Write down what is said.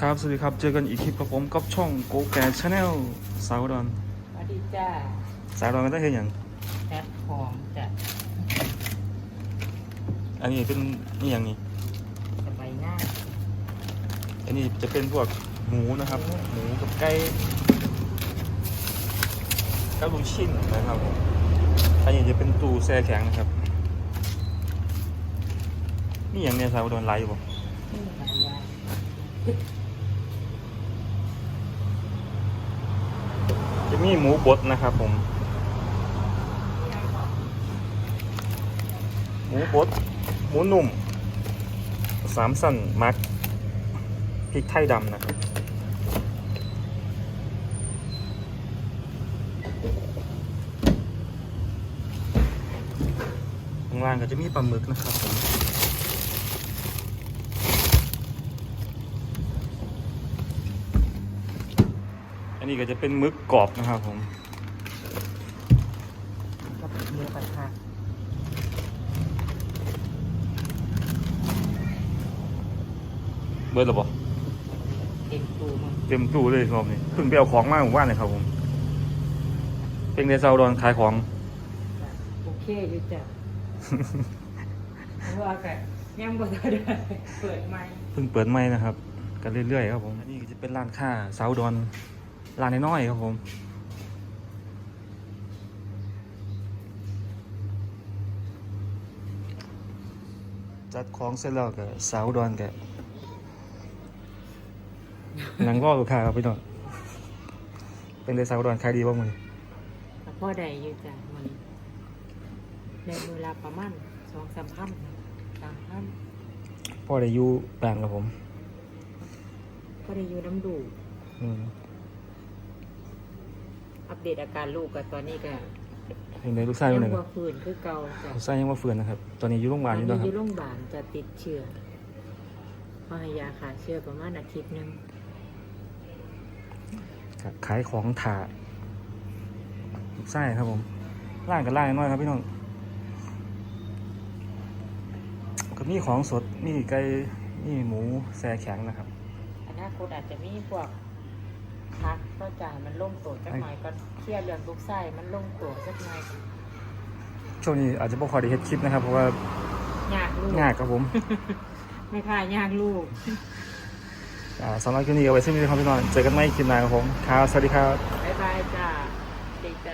ครับ สวัสดีครับ เจอกันอีกคลิปกับผมกับช่องโกแกชาแนลสาวดอนสวัสดีจ้าสาวดอนก็ได้เห็นอย่างแอปของจ้ะอันนี้เป็นนี่อย่างนี้จะไปง่ายอันนี้จะเป็นพวกหมูนะครับ หมูกับไก่กับลูกชิ้นนะครับผมอันนี้จะเป็นตู้แช่แข็งนะครับนี่อย่างเนี้ยสาวดอนไลฟ์บ่นี่หลายอย่าง จะ มีหมูบดนะครับผม หมูบดหมูนุ่ม สามสันมักพริกไทยดำนะครับข้างล่างก็จะมีปลาหมึกนะครับผม นนี้ก็จะเป็นหมึกกรอบนะครับผมกับเนื้อปลาทะเบิร์ดหรอปะเต็มตูมันเต็มตู้เลยรอบนี้เพิ่งไปเอาของมาหมู่บ้านเลยครับผม เป็นเดซาวดอนขายของจ้ะโอเคอยู่จ้ะเพราะว่าก็ยังบ่ทันได้เปิดใหม่เพิ่งเปิดใหม่นะครับ กันเรื่อยๆครับผมอันนี้ก็จะเป็นร้านค้าซาวดอน ร้านน้อยๆครับผมจัดของเสร็จแล้วก็สาวดอนก็หนังรอลูกค้าครับพี่น้องเป็นเดซาวดอนขายดีบ้างมั้ยแต่พ่อใดอยู่จ้ะมันในเวลาประมาณสองสามพันสามพันพ่อได้อยู่แปลงครับผมก็ได้อยู่น้ำดูอืม อัปเดตอาการลูกกับตอนนี้ก็เห็นในลูกชายอยู่ยัไหนงคบ่รับฟื้นคือเก่าจ้ะลูกชายยังว่าเฟือนนะครับ ตอนนี้อยู่โรงพยาบาลอยู่ตนะอนคนี้รับอยู่โรงพยาบาลจะติดเชื้อพอให้ยาขาเชื้อประมาณอาทิตย์หนึงครับขายของถาลูกชายครับผมล่างกับล่างน้อยครับพี่น้องก็มีของสดมีไก่มีหมูแซ่แข็งนะครับ อนาคตอาจจะมีพวก พักก็จ่ายมันล่มตัวสักหน่อยก็เครียดเรื่องลูกไส้มันล่มตัวสักหน่อยช่วงนี้อาจจะบ่ค่อยได้เฮ็ดคลิปนะครับ เพราะว่ายากลูกยากครับผม ไม่ค่ายยากลูกอ่าสำหรับคลิปนี้เอาไว้เช่นนี้ครับพี่น้องเจอกันใหม่คลิปหน้าครับผมครับสวัสดีครับบ๊ายบายจ้าดีจ้า